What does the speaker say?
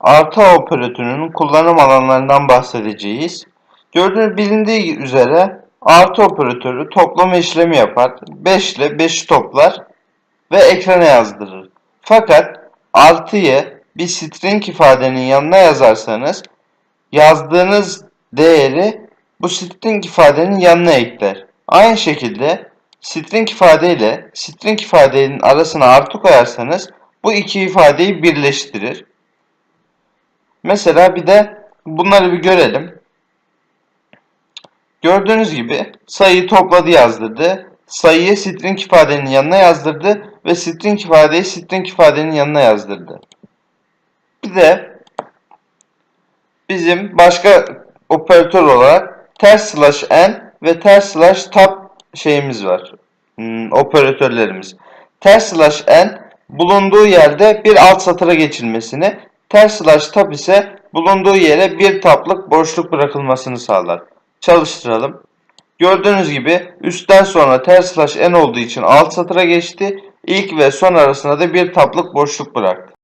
artı operatörünün kullanım alanlarından bahsedeceğiz. Gördüğünüz bilindiği üzere artı operatörü toplama işlemi yapar. 5 ile 5'i toplar ve ekrana yazdırır. Fakat artıyı bir string ifadenin yanına yazarsanız yazdığınız değeri bu string ifadenin yanına ekler. Aynı şekilde string ifade ile string ifadenin arasına artı koyarsanız bu iki ifadeyi birleştirir. Mesela bir de bunları bir görelim. Gördüğünüz gibi sayıyı topladı yazdırdı. Sayıyı string ifadenin yanına yazdırdı ve string ifadeyi string ifadenin yanına yazdırdı. Bir de bizim başka operatör olarak ters slash n ve ters slash tab şeyimiz var. Hmm, operatörlerimiz. Ters slash n bulunduğu yerde bir alt satıra geçilmesini, ters slash tab ise bulunduğu yere bir tablık boşluk bırakılmasını sağlar. Çalıştıralım. Gördüğünüz gibi üstten sonra ters slash n olduğu için alt satıra geçti. İlk ve son arasında da bir tablık boşluk bıraktı.